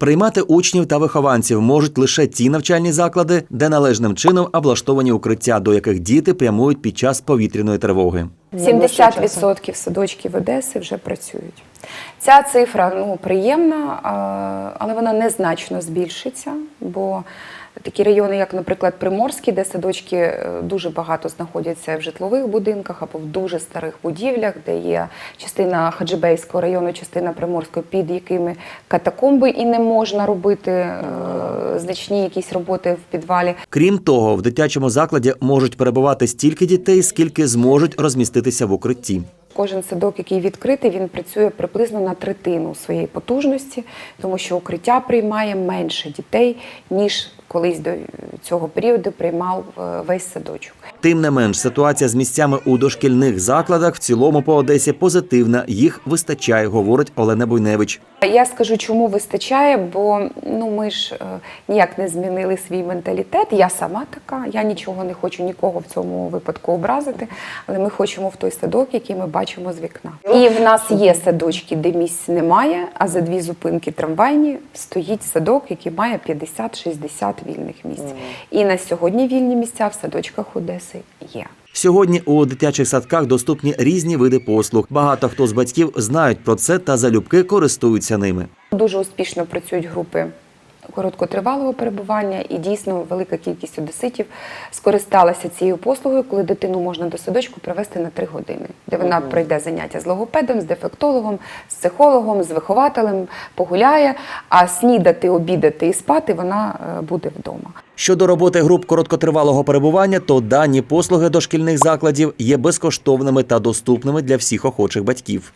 Приймати учнів та вихованців можуть лише ті навчальні заклади, де належним чином облаштовані укриття, до яких діти прямують під час повітряної тривоги. 70% садочків Одеси вже працюють. Ця цифра ну, приємна, але вона незначно збільшиться, бо такі райони, як, наприклад, Приморський, де садочки е, дуже багато знаходяться в житлових будинках або в дуже старих будівлях, де є частина Хаджибейського району, частина Приморського, під якими катакомби, і не можна робити е, значні якісь роботи в підвалі. Крім того, в дитячому закладі можуть перебувати стільки дітей, скільки зможуть розміститися в укритті. Кожен садок, який відкритий, він працює приблизно на третину своєї потужності, тому що укриття приймає менше дітей, ніж колись до цього періоду приймав е, весь садочок. Тим не менш, ситуація з місцями у дошкільних закладах в цілому по Одесі позитивна. Їх вистачає, говорить Олена Буйневич. Я скажу, чому вистачає, бо ну ми ж е, ніяк не змінили свій менталітет. Я сама така, я нічого не хочу нікого в цьому випадку образити, але ми хочемо в той садок, який ми бачимо з вікна. І в нас є садочки, де місць немає, а за дві зупинки трамвайні стоїть садок, який має 50-60 вільних місць. І на сьогодні вільні місця в садочках Одеси є. Сьогодні у дитячих садках доступні різні види послуг. Багато хто з батьків знають про це та залюбки користуються ними. Дуже успішно працюють групи короткотривалого перебування, і дійсно велика кількість одеситів скористалася цією послугою, коли дитину можна до садочку привезти на три години, де вона пройде заняття з логопедом, з дефектологом, з психологом, з вихователем, погуляє, а снідати, обідати і спати вона е, буде вдома. Щодо роботи груп короткотривалого перебування, то дані послуги дошкільних закладів є безкоштовними та доступними для всіх охочих батьків.